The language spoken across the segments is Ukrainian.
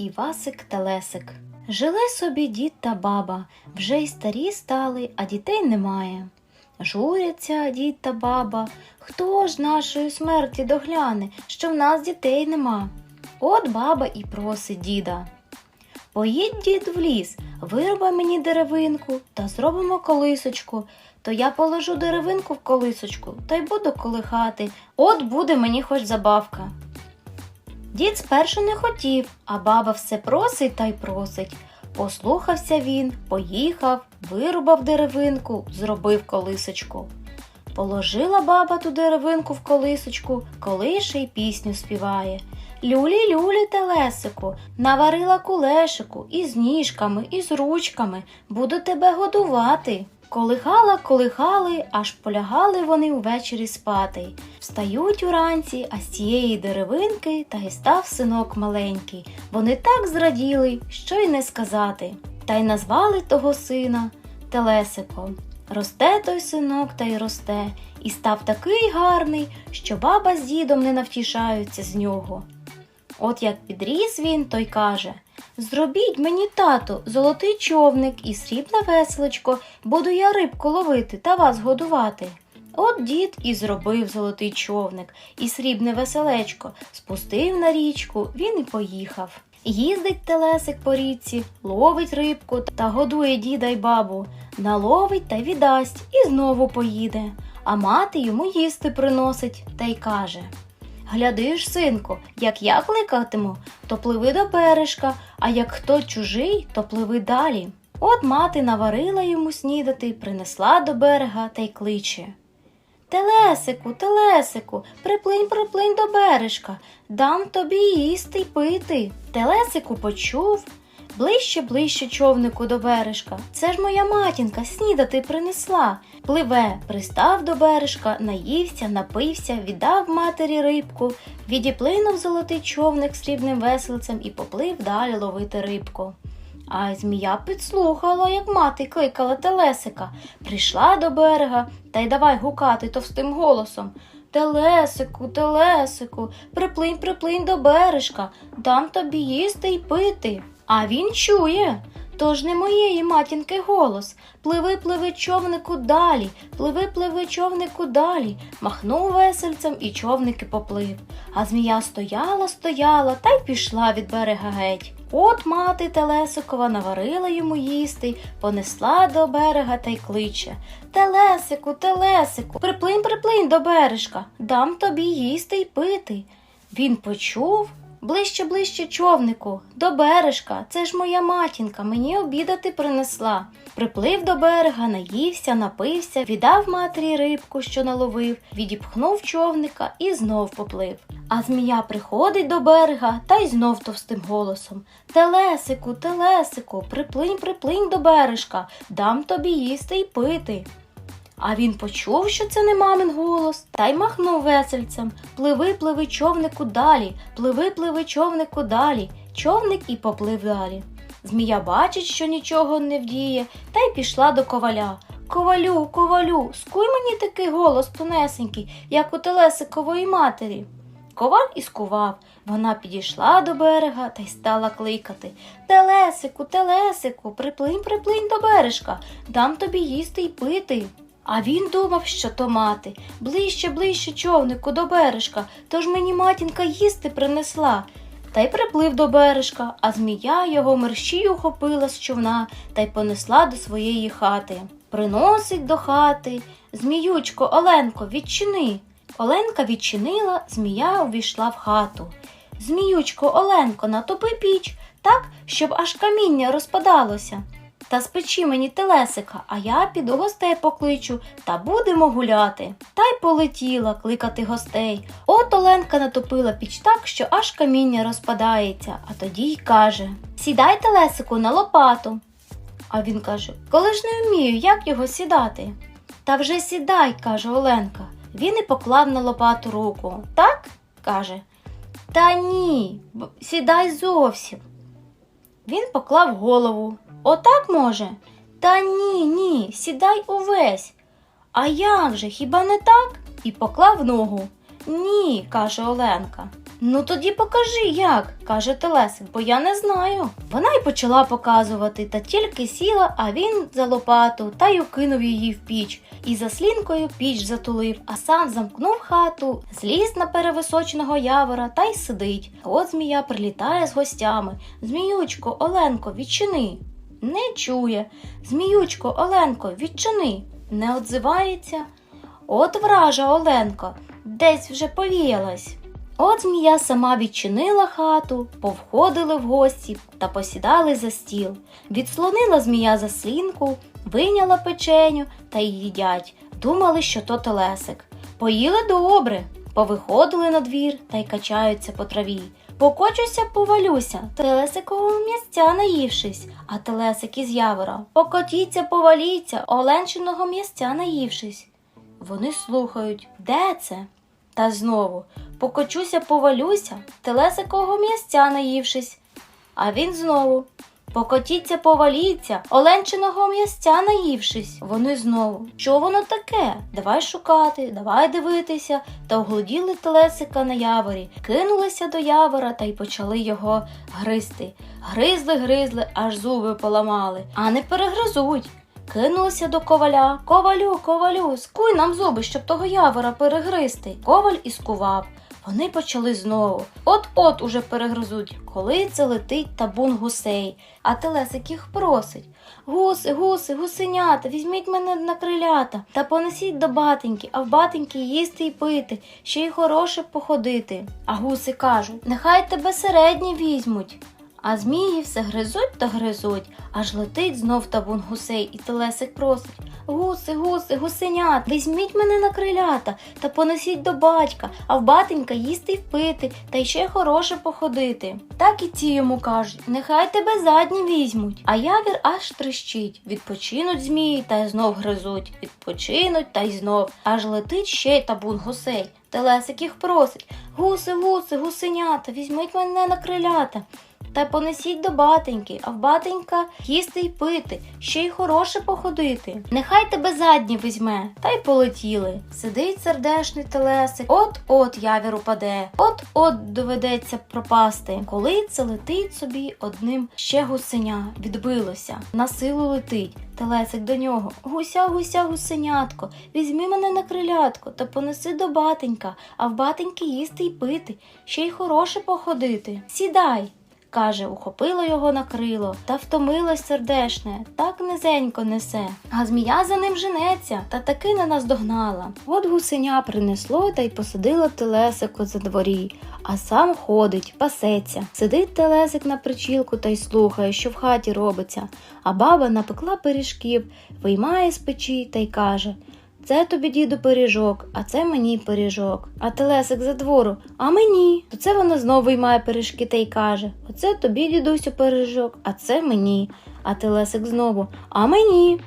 Івасик Телесик. Жили собі дід та баба, вже й старі стали, а дітей немає. Журяться дід та баба, хто ж нашої смерті догляне, що в нас дітей нема. От баба і просить діда. Поїдь дід в ліс, вируби мені деревинку та зробимо колисочку. То я положу деревинку в колисочку та й буду колихати. От буде мені хоч забавка. Дід спершу не хотів, а баба все просить та й просить. Послухався він, поїхав, вирубав деревинку, зробив колисочку. Положила баба ту деревинку в колисочку, колише й пісню співає. Люлі, люлі, телесику, наварила кулешику із ніжками, із ручками, буду тебе годувати. Колихала, колихали, аж полягали вони увечері спати. Встають уранці, а з цієї деревинки та й став синок маленький. Вони так зраділи, що й не сказати. Та й назвали того сина Телесиком. Росте той синок та й росте, і став такий гарний, що баба з дідом не навтішаються з нього. От як підріс він, той каже Зробіть мені, тату, золотий човник і срібне веселечко, буду я рибку ловити та вас годувати. От дід і зробив золотий човник і срібне веселечко, спустив на річку, він і поїхав. Їздить телесик по річці, ловить рибку та годує діда й бабу, наловить та віддасть і знову поїде. А мати йому їсти приносить та й каже Гляди ж, синку, як я кликатиму, то пливи до бережка, а як хто чужий, то пливи далі. От мати наварила йому снідати, принесла до берега та й кличе. Телесику, телесику, приплинь, приплинь до бережка, дам тобі їсти й пити. Телесику почув. Ближче, ближче човнику до бережка. Це ж моя матінка снідати принесла. Пливе, пристав до бережка, наївся, напився, віддав матері рибку, відіплинув золотий човник срібним веселцем і поплив далі ловити рибку. А змія підслухала, як мати кликала телесика, прийшла до берега та й давай гукати товстим голосом. Телесику, телесику, приплинь, приплинь до бережка, дам тобі їсти й пити. А він чує. Тож не моєї матінки голос. Пливи, пливи човнику далі, пливи, пливи човнику далі. Махнув весельцем і човники поплив. А змія стояла, стояла та й пішла від берега геть. От мати Телесикова наварила йому їсти, понесла до берега та й кличе. Телесику, телесику, приплинь, приплинь до бережка, дам тобі їсти й пити. Він почув. Ближче, ближче човнику, до бережка, це ж моя матінка, мені обідати принесла. Приплив до берега, наївся, напився, віддав матері рибку, що наловив, відіпхнув човника і знов поплив. А змія приходить до берега та й знов товстим голосом. Телесику, телесику, приплинь, приплинь до бережка, дам тобі їсти й пити. А він почув, що це не мамин голос, та й махнув весельцем. Пливи, пливи човнику далі, пливи, пливи човнику далі. Човник і поплив далі. Змія бачить, що нічого не вдіє, та й пішла до коваля. Ковалю, ковалю, скуй мені такий голос тонесенький, як у телесикової матері. Коваль і скував. Вона підійшла до берега та й стала кликати Телесику, телесику, приплинь, приплинь до бережка, дам тобі їсти й пити. А він думав, що то мати. Ближче, ближче човнику до бережка, тож мені матінка їсти принесла. Та й приплив до бережка, а змія його мерщій ухопила з човна та й понесла до своєї хати. Приносить до хати. Зміючко, Оленко, відчини. Оленка відчинила, змія увійшла в хату. Зміючко, Оленко, натопи піч так, щоб аж каміння розпадалося. Та спечи мені телесика, а я піду гостей покличу та будемо гуляти. Та й полетіла кликати гостей. От Оленка натопила піч так, що аж каміння розпадається, а тоді й каже Сідай телесику на лопату. А він каже Коли ж не вмію, як його сідати? Та вже сідай, каже Оленка. Він і поклав на лопату руку. Так? каже. Та ні, сідай зовсім. Він поклав голову. Отак може? Та ні, ні, сідай увесь. А як же, хіба не так? І поклав ногу. Ні, каже Оленка. Ну тоді покажи як, каже Телесик, бо я не знаю. Вона й почала показувати, та тільки сіла, а він за лопату та й укинув її в піч. І за слінкою піч затулив, а сам замкнув хату, зліз на перевисоченого явора та й сидить. От змія прилітає з гостями. Зміючко, Оленко, відчини. Не чує. Зміючко, Оленко, відчини. Не отзивається. От вража Оленко, десь вже повіялась. От змія сама відчинила хату, повходили в гості та посідали за стіл. Відслонила змія заслінку, вийняла печеню та й їдять. Думали, що то телесик. Поїли добре, повиходили на двір та й качаються по траві. Покочуся, повалюся, телесикового м'ясця наївшись, а телесик із явора. Покотіться, поваліться, оленчиного м'ясця наївшись. Вони слухають, де це? Та знову покочуся, повалюся, телесикового м'ясця наївшись. А він знову покотіться, поваліться, оленчиного м'ясця наївшись. Вони знову. Що воно таке? Давай шукати, давай дивитися. Та оглуділи телесика на яворі, кинулися до явора та й почали його гризти. Гризли, гризли, аж зуби поламали, а не перегризуть. Кинулися до коваля. Ковалю, ковалю, скуй нам зуби, щоб того явора перегризти. Коваль і скував. Вони почали знову. От-от уже перегризуть, коли це летить табун гусей, а телесик їх просить. Гуси, гуси, гусенята, візьміть мене на крилята та понесіть до батеньки, а в батеньки їсти й пити, ще й хороше походити. А гуси кажуть, нехай тебе середні візьмуть. А змії все гризуть та гризуть, аж летить знов табун гусей, і телесик просить Гуси, гуси, гусенят, візьміть мене на крилята та понесіть до батька, а в батенька їсти й пити, та й ще хороше походити. Так і ці йому кажуть, нехай тебе задні візьмуть. А явір аж трещить. Відпочинуть змії та й знов гризуть, відпочинуть та й знов, аж летить ще й табун гусей. Телесик їх просить Гуси, гуси, гусенята, візьміть мене на крилята. Та й понесіть до батеньки, а в батенька їсти й пити, ще й хороше походити. Нехай тебе задні візьме, та й полетіли. Сидить сердешний телесик, от-от явір упаде, от-от доведеться пропасти. Коли це летить собі одним ще гусеня, відбилося, на силу летить. Телесик до нього Гуся, гуся, гусенятко, візьми мене на крилятко та понеси до батенька, а в батеньки їсти й пити, ще й хороше походити. Сідай. Каже, ухопило його на крило та втомилось сердешне, так низенько несе. А змія за ним женеться та таки не наздогнала. От гусеня принесло та й посадило телесико за дворі, а сам ходить, пасеться. Сидить телесик на причілку та й слухає, що в хаті робиться. А баба напекла пиріжків, виймає з печі та й каже це тобі, діду, пиріжок, а це мені пиріжок. А телесик за двору, а мені. То це вона знову виймає пиріжки та й каже Оце тобі, дідусю, пиріжок, а це мені. А телесик знову, а мені.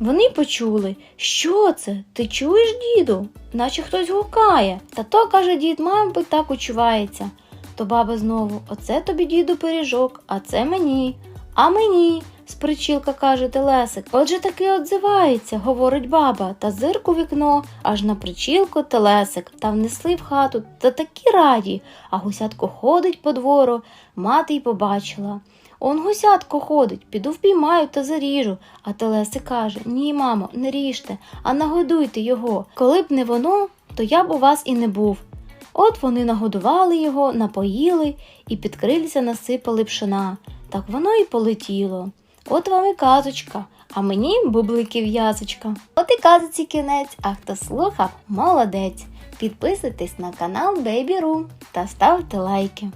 Вони почули, що це? Ти чуєш, діду? Наче хтось гукає. Та то, каже дід, мабуть, так учувається. То баба знову Оце тобі, діду, пиріжок, а це мені. А мені. Спричілка каже Телесик. Отже таки отзивається, говорить баба, та зирку вікно, аж на причілку Телесик, та внесли в хату, та такі раді, а гусятко ходить по двору, мати й побачила. Он гусятко ходить, піду впіймаю та заріжу. А Телесик каже Ні, мамо, не ріжте, а нагодуйте його. Коли б не воно, то я б у вас і не був. От вони нагодували його, напоїли і під крильця насипали пшена. Так воно і полетіло. От вам і казочка, а мені бублики в'язочка. От і казиці кінець, а хто слухав, молодець. Підписуйтесь на канал Baby Room та ставте лайки.